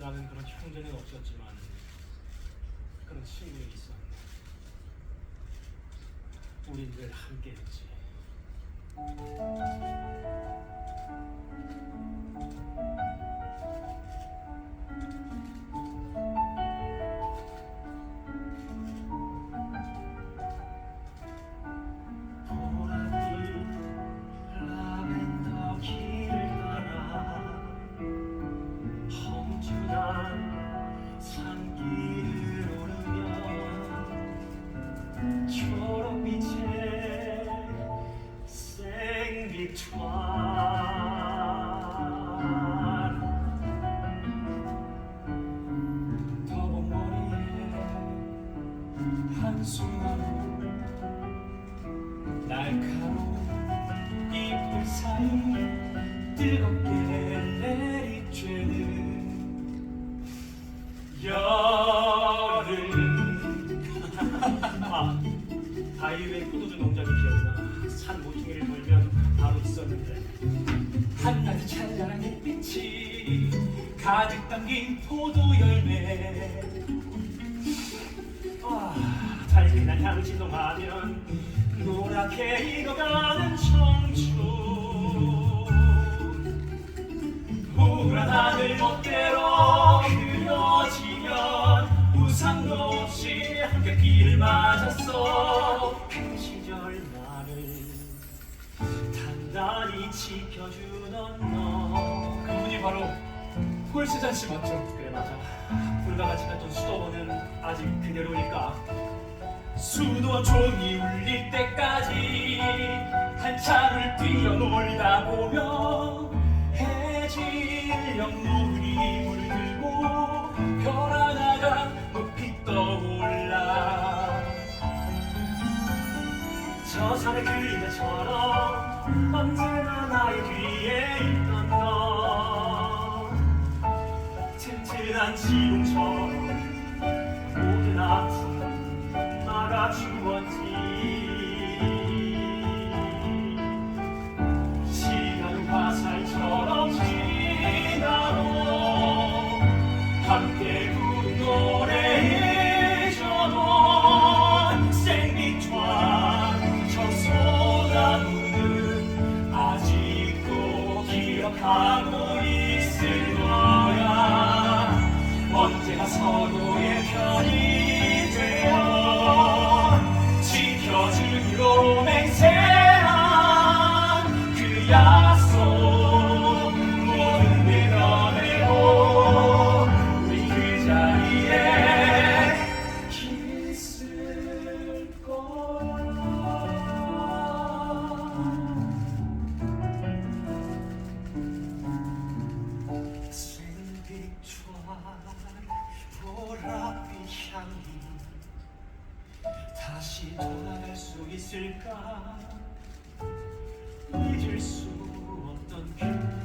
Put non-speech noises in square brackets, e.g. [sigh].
나는 그런 형제는 없었지만 그런 친구는 있었네. 우린 늘 함께했지. 한숨만 날카로운 이불 사이 뜨겁게 내리쬐는 여름 [laughs] 아 농장이 가득 담긴 포도 열매. 아, 달큰한 향기도 나면 노랗게 익어가는 청춘. 우울한 하늘 멋대로 그려지면 우산도 없이 함께 길을 맞았어. 그 시절 나를 단단히 지켜주던 너. 그분이 바로 홀스잔 씨 맞죠? 그래 맞아. 불가같이 갔던 수도원은 아직 그대로일까. 수도 종이 울릴 때까지 한참을 뛰어놀다 보면 해질녘 눈이 물들고 별 하나가 높이 떠올라. 저 산의 그림자처럼 언제나 나의 뒤에 튼튼한 지붕처럼 모든 아픔 막아주었지 시간은 화살처럼 지나도 함께 부른 노래해줘도 생리ቷ 저 소나무는 아직도 기억하고 있을 언제나 서 다시 돌아갈 수 있을까? 잊을 수 없던 그